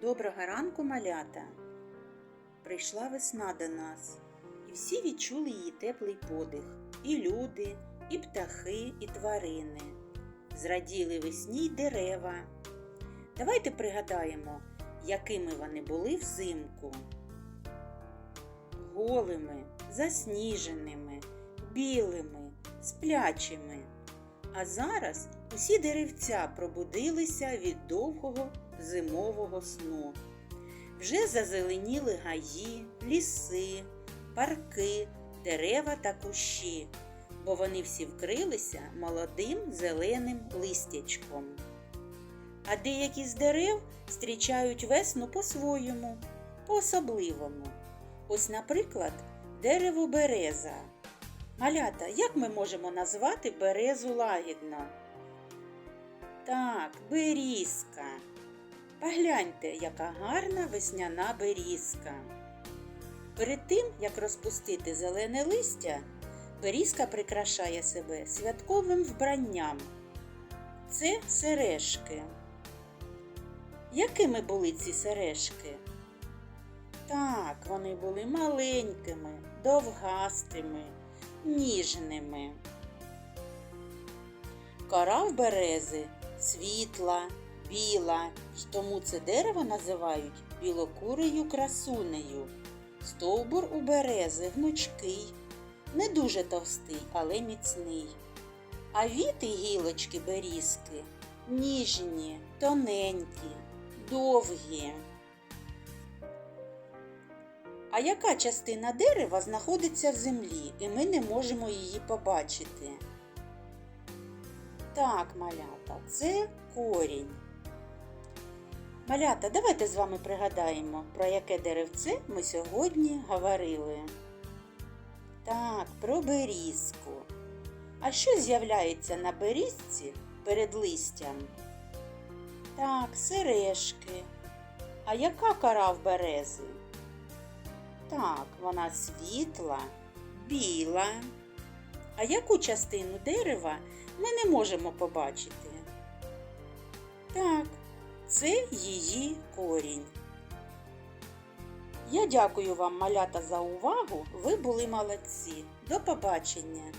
Доброго ранку, малята! Прийшла весна до нас, і всі відчули її теплий подих. І люди, і птахи, і тварини. Зраділи весні й дерева. Давайте пригадаємо, якими вони були взимку. Голими, засніженими, білими, сплячими. А зараз усі деревця пробудилися від довгого зимового сну. Вже зазеленіли гаї, ліси, парки, дерева та кущі, бо вони всі вкрилися молодим зеленим листячком. А деякі з дерев зустрічають весну по-своєму, по-особливому. Ось, наприклад, дерево береза. Малята, як ми можемо назвати березу лагідно? Так, берізка. Погляньте, яка гарна весняна берізка. Перед тим, як розпустити зелене листя, берізка прикрашає себе святковим вбранням. Це сережки. Якими були ці сережки? Так, вони були маленькими, довгастими, ніжними. Кора в берези світла, біла, тому це дерево називають білокурею красунею. Стовбур у берези гнучкий, не дуже товстий, але міцний. А віти гілочки берізки ніжні, тоненькі, довгі. А яка частина дерева знаходиться в землі, і ми не можемо її побачити? Так, малята, це корінь. Малята, давайте з вами пригадаємо, про яке деревце ми сьогодні говорили. Так, про берізку. А що з'являється на берізці перед листям? Так, сережки. А яка кора в берези? Так, вона світла, біла. А яку частину дерева ми не можемо побачити? Так, це її корінь. Я дякую вам, малята, за увагу. Ви були молодці. До побачення!